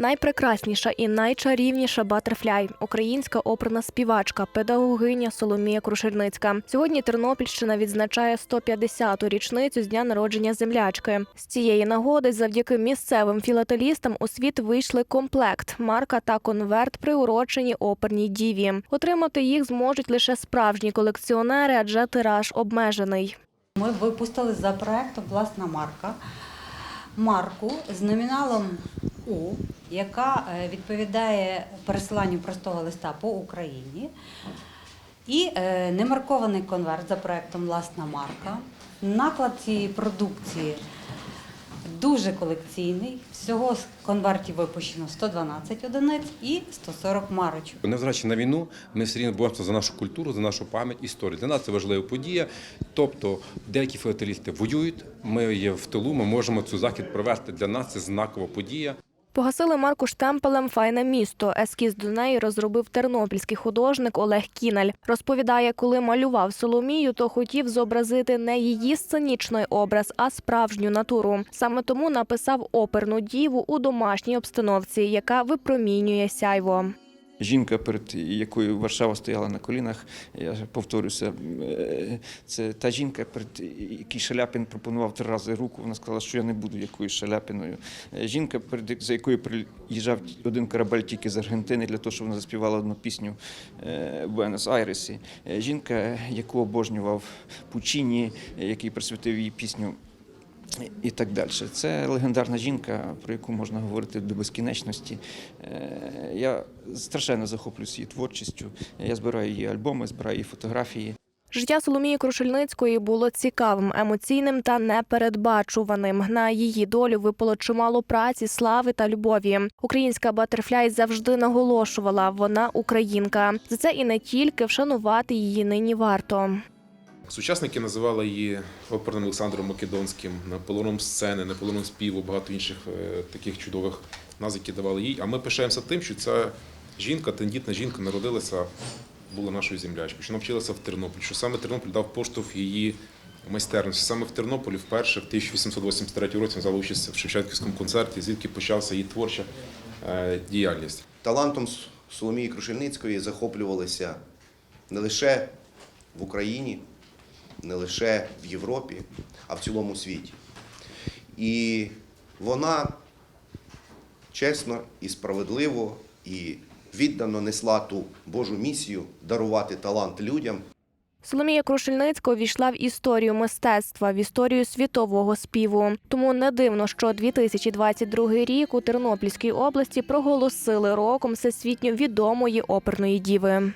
Найпрекрасніша і найчарівніша Батерфляй українська оперна співачка, педагогиня Соломія Крушельницька. Сьогодні Тернопільщина відзначає 150-ту річницю з дня народження землячки. З цієї нагоди, завдяки місцевим філателістам, у світ вийшли комплект, марка та конверт, приурочені оперній діві. Отримати їх зможуть лише справжні колекціонери, адже тираж обмежений. Ми випустили за проектом власна марка. Марку з номіналом У, яка е, відповідає пересиланню простого листа по Україні. І е, немаркований конверт за проектом Власна марка. Наклад цієї продукції дуже колекційний. Всього з конвертів випущено 112 одиниць і 140 марочок. Незважаючи на війну, ми все рівно боремося за нашу культуру, за нашу пам'ять, історію. Для нас це важлива подія. Тобто, деякі філателісти воюють. Ми є в тилу. Ми можемо цю захід провести. Для нас це знакова подія. Погасили марку штемпелем Файне місто. Ескіз до неї розробив тернопільський художник Олег Кіналь. Розповідає, коли малював Соломію, то хотів зобразити не її сценічний образ, а справжню натуру. Саме тому написав оперну діву у домашній обстановці, яка випромінює сяйво. Жінка, перед якою Варшава стояла на колінах, я повторюся, е, це та жінка, перед якій Шаляпін пропонував три рази руку. Вона сказала, що я не буду якоюсь Шаляпіною. Е, Жінка, перед за якою приїжджав один корабель тільки з Аргентини для того, щоб вона заспівала одну пісню е, в Буенос-Айресі. Жінка, яку обожнював Пучіні, е, який присвятив їй пісню і так далі. Це легендарна жінка, про яку можна говорити до безкінечності. Е, Я страшенно захоплююсь її творчістю. Я збираю її альбоми, збираю її фотографії. Життя Соломії Крушельницької було цікавим, емоційним та непередбачуваним. На її долю випало чимало праці, слави та любові. Українська Батерфляй завжди наголошувала, вона українка. За це і не тільки вшанувати її нині варто. Сучасники називали її оперним Олександром Македонським, Наполеоном сцени, Наполеоном співу, багато інших е, таких чудових назв, які давали їй. А ми пишаємося тим, що ця жінка, тендітна жінка, народилася, була нашою землячкою, що навчилася в Тернополі, що саме Тернопіль дав поштовх її майстерності. Саме в Тернополі вперше в 1883 році взяла участь в Шевченківському концерті, звідки почалася її творча е, діяльність. Талантом Соломії Крушельницької захоплювалися не лише в Україні, не лише в Європі, а в цілому світі. І вона чесно і справедливо і віддано несла ту Божу місію дарувати талант людям. Соломія Крушельницька увійшла в історію мистецтва, в історію світового співу. Тому не дивно, що 2022 рік у Тернопільській області проголосили роком всесвітньо відомої оперної діви.